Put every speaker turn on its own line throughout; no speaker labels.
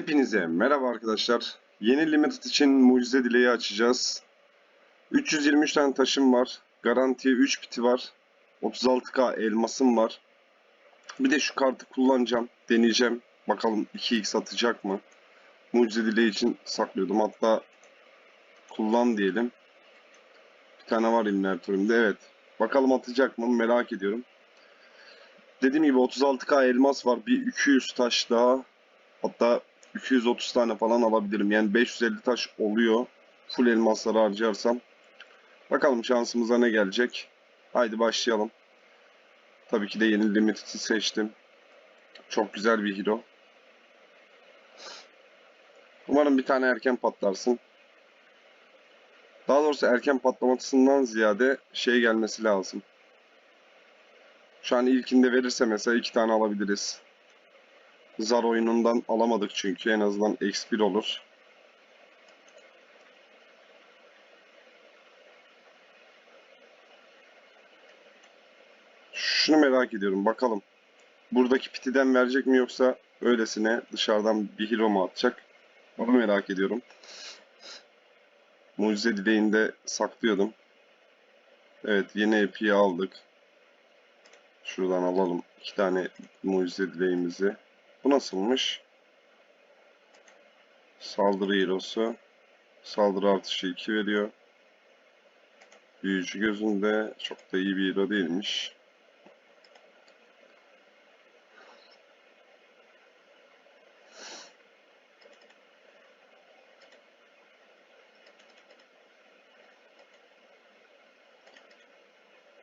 Hepinize merhaba arkadaşlar. Yeni Limited için mucize dileği açacağız. 323 tane taşım var. Garanti 3 biti var. 36k elmasım var. Bir de şu kartı kullanacağım. Deneyeceğim. Bakalım 2x atacak mı? Mucize dileği için saklıyordum. Hatta kullan diyelim. Bir tane var inventörümde. Evet. Bakalım atacak mı? Merak ediyorum. Dediğim gibi 36k elmas var. Bir 200 taş daha. Hatta 230 tane falan alabilirim. Yani 550 taş oluyor. Full elmasları harcarsam. Bakalım şansımıza ne gelecek. Haydi başlayalım. Tabii ki de yeni limited'i seçtim. Çok güzel bir hero. Umarım bir tane erken patlarsın. Daha doğrusu erken patlamasından ziyade şey gelmesi lazım. Şu an ilkinde verirse mesela iki tane alabiliriz. Zar oyunundan alamadık çünkü en azından X1 olur. Şunu merak ediyorum bakalım. Buradaki pitiden verecek mi yoksa öylesine dışarıdan bir hero mu atacak? Onu merak ediyorum. Mucize dileğinde saklıyordum. Evet yeni EP'yi aldık. Şuradan alalım iki tane mucize dileğimizi. Bu nasılmış? Saldırı hero'su. Saldırı artışı 2 veriyor. Büyücü gözünde çok da iyi bir hero değilmiş.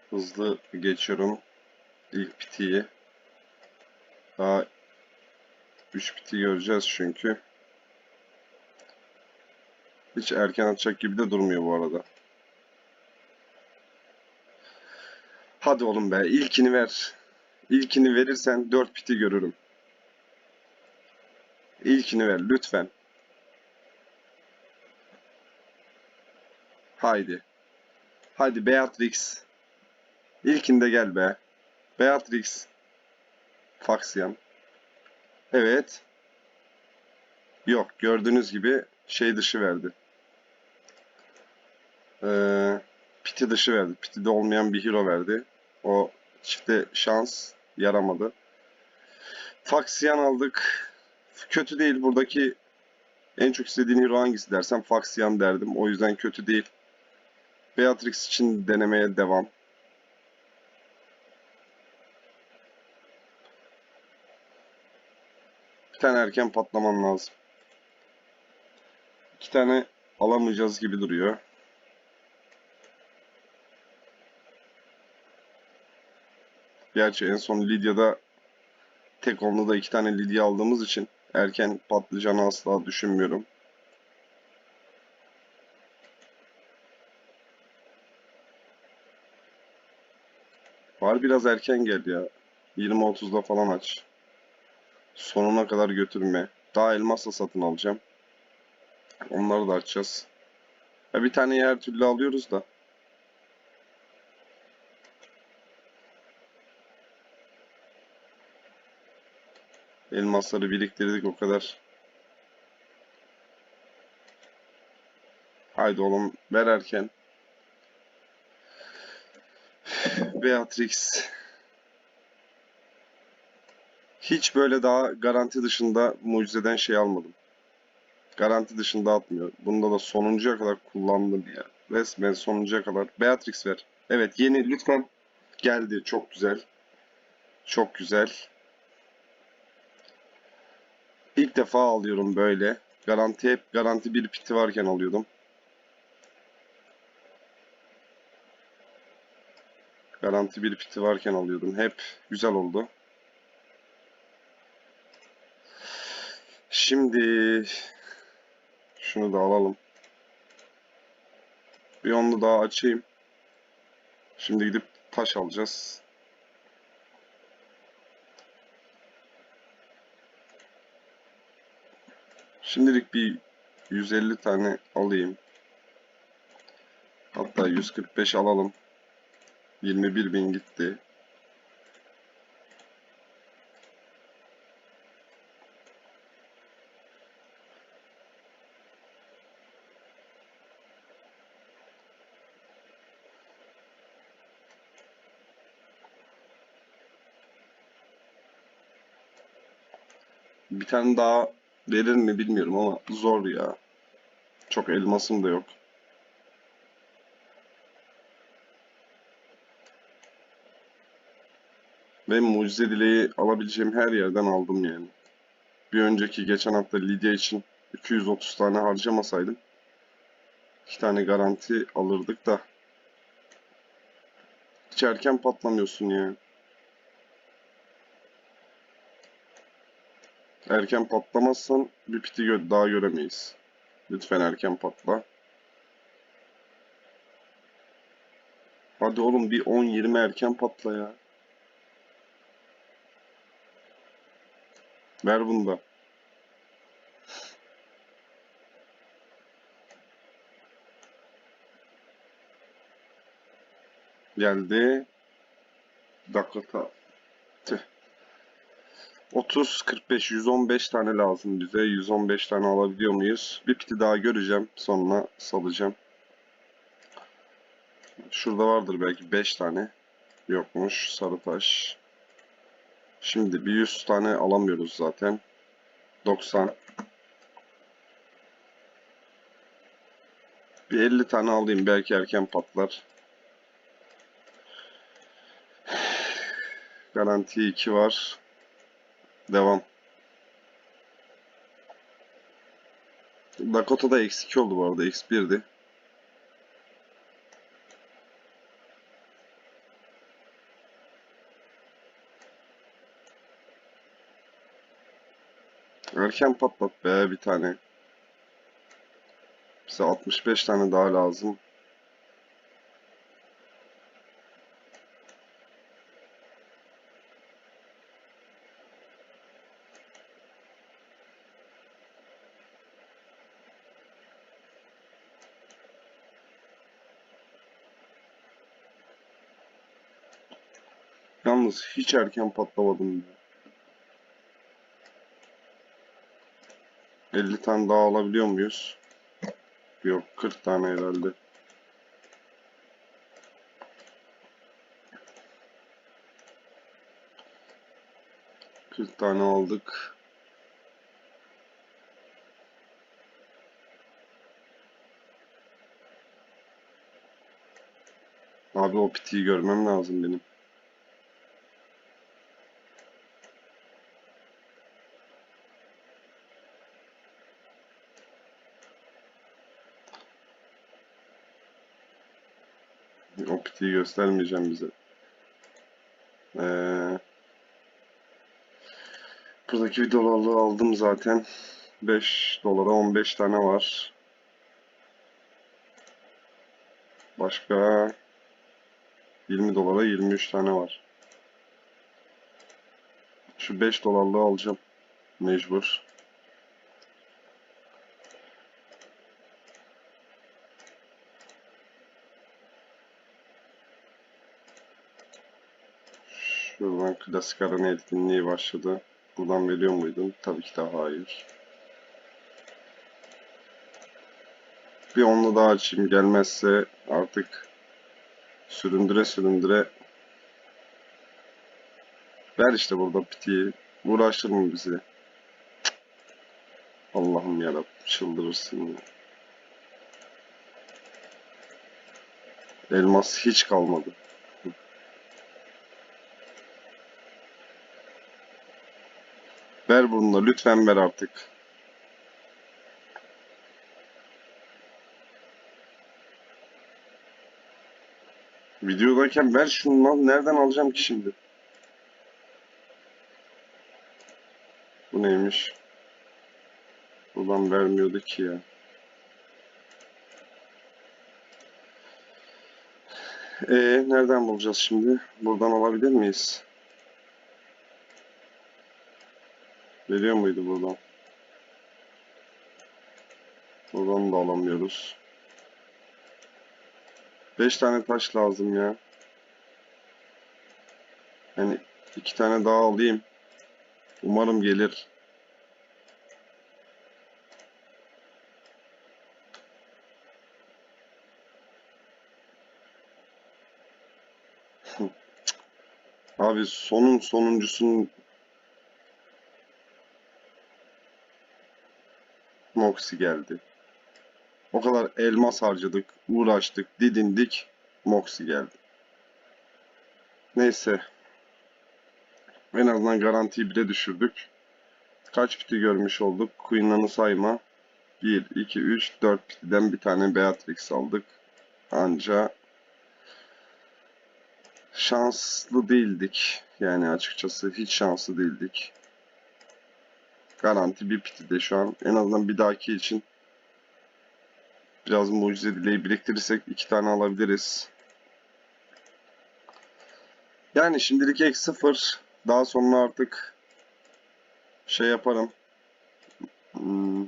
Hızlı geçiyorum. İlk pitiyi. Daha 3 piti göreceğiz çünkü. Hiç erken atacak gibi de durmuyor bu arada. Hadi oğlum be ilkini ver. İlkini verirsen 4 piti görürüm. İlkini ver lütfen. Haydi. Haydi Beatrix. İlkinde gel be. Beatrix. Faksiyan. Evet. Yok gördüğünüz gibi şey dışı verdi. Ee, piti dışı verdi. Piti'de olmayan bir hero verdi. O çifte şans yaramadı. Faksiyan aldık. Kötü değil. Buradaki en çok istediğin hero hangisi dersem Faksiyan derdim. O yüzden kötü değil. Beatrix için denemeye devam. Bir tane erken patlaman lazım. İki tane alamayacağız gibi duruyor. Gerçi en son Lidya'da tek onlu da iki tane Lidya aldığımız için erken patlayacağını asla düşünmüyorum. Var biraz erken gel ya. 20-30'da falan aç. Sonuna kadar götürme. Daha elmasla satın alacağım. Onları da açacağız. Ya bir tane her türlü alıyoruz da. Elmasları biriktirdik o kadar. Haydi oğlum ver erken. Beatrix. Hiç böyle daha garanti dışında mucizeden şey almadım. Garanti dışında atmıyor. Bunda da sonuncuya kadar kullandım ya. Resmen sonuncuya kadar. Beatrix ver. Evet yeni lütfen. Geldi. Çok güzel. Çok güzel. İlk defa alıyorum böyle. Garanti hep garanti bir piti varken alıyordum. Garanti bir piti varken alıyordum. Hep güzel oldu. Şimdi şunu da alalım. Bir onu daha açayım. Şimdi gidip taş alacağız. Şimdilik bir 150 tane alayım. Hatta 145 alalım. 21 bin gitti. Bir tane daha verir mi bilmiyorum ama zor ya. Çok elmasım da yok. Ve mucize dileği alabileceğim her yerden aldım yani. Bir önceki geçen hafta Lidya için 230 tane harcamasaydım iki tane garanti alırdık da hiç erken patlamıyorsun ya. Erken patlamazsan bir piti gö- daha göremeyiz. Lütfen erken patla. Hadi oğlum bir 10-20 erken patla ya. Ver bunu da. Geldi. Dakota. Tüh. 30, 45, 115 tane lazım bize. 115 tane alabiliyor muyuz? Bir piti daha göreceğim. Sonra salacağım. Şurada vardır belki 5 tane. Yokmuş. Sarı taş. Şimdi bir 100 tane alamıyoruz zaten. 90. Bir 50 tane alayım. Belki erken patlar. Garanti 2 var. Devam. Dakota'da X2 oldu bu arada. X1'di. Erken patlat be bir tane. Bize 65 tane daha lazım. Yalnız hiç erken patlamadım. ya. 50 tane daha alabiliyor muyuz? Yok 40 tane herhalde. Kırk tane aldık. Abi o pitiyi görmem lazım benim. O göstermeyeceğim bize. Ee, buradaki bir dolarlığı aldım zaten. 5 dolara 15 tane var. Başka 20 dolara 23 tane var. Şu 5 dolarlığı alacağım. Mecbur. Şuradan klasik arena etkinliği başladı. Buradan veriyor muydun? Tabii ki de hayır. Bir onlu daha açayım. Gelmezse artık süründüre süründüre ver işte burada pitiyi. Uğraştırma bizi. Allah'ım yarabbim çıldırırsın. Elmas hiç kalmadı. Ver bunu da lütfen ver artık. Videodayken ver şunu lan. Nereden alacağım ki şimdi? Bu neymiş? Buradan vermiyordu ki ya. Ee, nereden bulacağız şimdi? Buradan alabilir miyiz? Veriyor muydu buradan? Buradan da alamıyoruz. 5 tane taş lazım ya. Yani iki tane daha alayım. Umarım gelir. Abi sonun sonuncusunun Moxie geldi. O kadar elmas harcadık, uğraştık, didindik. Moxie geldi. Neyse. En azından garantiyi bire düşürdük. Kaç piti görmüş olduk? Queen'lanı sayma. 1, 2, 3, 4 pitiden bir tane Beatrix aldık. Anca şanslı değildik. Yani açıkçası hiç şanslı değildik. Garanti bir piti de şu an. En azından bir dahaki için biraz mucize dileği biriktirirsek iki tane alabiliriz. Yani şimdilik ek sıfır. Daha sonra artık şey yaparım. Hmm.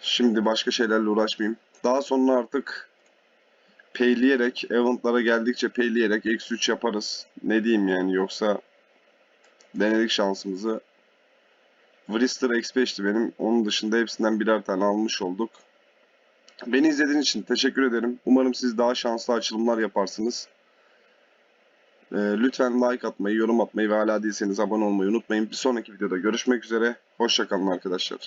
Şimdi başka şeylerle uğraşmayayım. Daha sonra artık payleyerek, eventlara geldikçe payleyerek eksi 3 yaparız. Ne diyeyim yani yoksa denedik şansımızı. Vrister X5'ti benim. Onun dışında hepsinden birer tane almış olduk. Beni izlediğiniz için teşekkür ederim. Umarım siz daha şanslı açılımlar yaparsınız. Ee, lütfen like atmayı, yorum atmayı ve hala değilseniz abone olmayı unutmayın. Bir sonraki videoda görüşmek üzere. Hoşçakalın arkadaşlar.